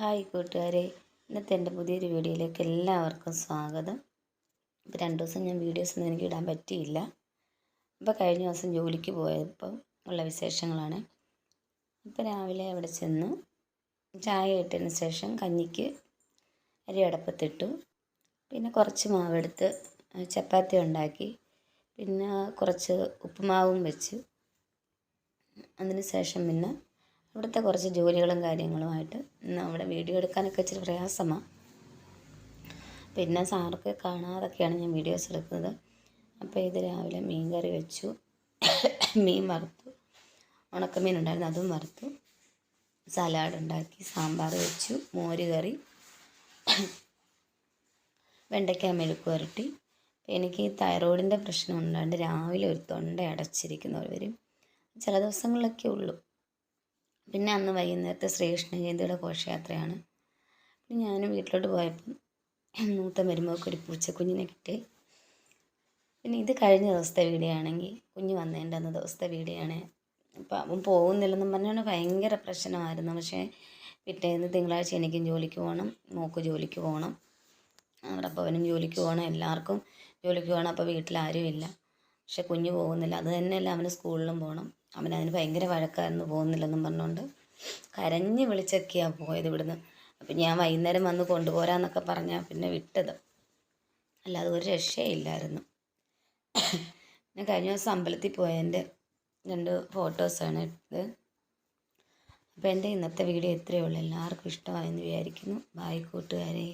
Hi കൂട്ടുകാരെ ഇന്നത്തെ എന്റെ പുതിയൊരു വീഡിയോയിലേക്ക് എല്ലാവർക്കും സ്വാഗതം. ഇപ്പോൾ രണ്ട് ദിവസം ഞാൻ വീഡിയോസ് ഒന്നും എനിക്ക് ഇടാൻ പറ്റിയില്ല. ഇപ്പോൾ കഴിഞ്ഞ ദിവസം ജോലിക്ക് പോയപ്പം ഉള്ള വിശേഷങ്ങളാണ്. ഇപ്പോൾ രാവിലെ അവിടെ ചെന്ന് ചായ ഇട്ടതിന് ശേഷം കഞ്ഞിക്ക് അരി അടപ്പത്തിട്ടു. പിന്നെ കുറച്ച് മാവെടുത്ത് ചപ്പാത്തി ഉണ്ടാക്കി. പിന്നെ കുറച്ച് ഉപ്പുമാവും വെച്ച്. അതിന് ശേഷം പിന്നെ ഇവിടുത്തെ കുറച്ച് ജോലികളും കാര്യങ്ങളുമായിട്ട് അവിടെ വീഡിയോ എടുക്കാനൊക്കെ ഇച്ചിരി പ്രയാസമാണ് പിന്നെ സാർക്ക് കാണാതൊക്കെയാണ് ഞാൻ വീഡിയോസ് എടുക്കുന്നത്. അപ്പോൾ ഇത് രാവിലെ മീൻ കറി വെച്ചു. മീൻ വറുത്തു. ഉണക്കമീൻ ഉണ്ടായിരുന്നു അതും വറുത്തു. സലാഡ് ഉണ്ടാക്കി സാമ്പാർ വെച്ചു മോര് കറി വെണ്ടയ്ക്ക മെഴുക്ക് പുരട്ടി. എനിക്ക് തൈറോയിഡിന്റെ പ്രശ്നം ഉണ്ടായിട്ട് രാവിലെ ഒരു തൊണ്ട അടച്ചിരിക്കുന്നവർ വരും. ചില ദിവസങ്ങളിലൊക്കെ ഉള്ളൂ. പിന്നെ അന്ന് വൈകുന്നേരത്തെ ശ്രീകൃഷ്ണ ജയന്തിയുടെ ഘോഷയാത്രയാണ്. പിന്നെ ഞാൻ വീട്ടിലോട്ട് പോയപ്പം മൂത്ത മരുമകൾക്ക് ഒരു പൂച്ചക്കുഞ്ഞിനെ കിട്ടി. പിന്നെ ഇത് കഴിഞ്ഞ ദിവസത്തെ വീഡിയോ ആണെങ്കിൽ കുഞ്ഞ് വന്നതിന്റെ അന്ന് ദിവസത്തെ വീഡിയോ ആണ് അപ്പം അവൻ പോകുന്നില്ലെന്നും പറഞ്ഞാണ് ഭയങ്കര പ്രശ്നമായിരുന്നു. പക്ഷേ പിറ്റേന്ന് തിങ്കളാഴ്ച എനിക്കും ജോലിക്ക് പോകണം മോക്ക് ജോലിക്ക് പോകണം. അവിടെ അവനും ജോലിക്ക് പോകണം എല്ലാവർക്കും ജോലിക്ക് പോകണം. അപ്പോൾ വീട്ടിൽ ആരുമില്ല. പക്ഷെ കുഞ്ഞ് പോകുന്നില്ല. അത് തന്നെയല്ല അവന് സ്കൂളിലും പോകണം അവൻ അതിന് ഭയങ്കര വഴക്കായിരുന്നു പോകുന്നില്ലെന്നും പറഞ്ഞുകൊണ്ട് കരഞ്ഞ് വിളിച്ചൊക്കെയാണ് പോയത് ഇവിടുന്ന്. അപ്പം ഞാൻ വൈകുന്നേരം വന്ന് കൊണ്ടുപോരാന്നൊക്കെ പറഞ്ഞാൽ പിന്നെ വിട്ടത്. അല്ലാതെ ഒരു രക്ഷയില്ലായിരുന്നു. ഞാൻ കഴിഞ്ഞ ദിവസം അമ്പലത്തിൽ പോയതിന്റെ രണ്ട് ഫോട്ടോസാണ് എടുത്തത്. അപ്പോൾ എന്റെ ഇന്നത്തെ വീഡിയോ ഇത്രയേ ഉള്ളൂ. എല്ലാവർക്കും ഇഷ്ടമായെന്ന് വിചാരിക്കുന്നു. ബായ് കൂട്ടുകാരെ.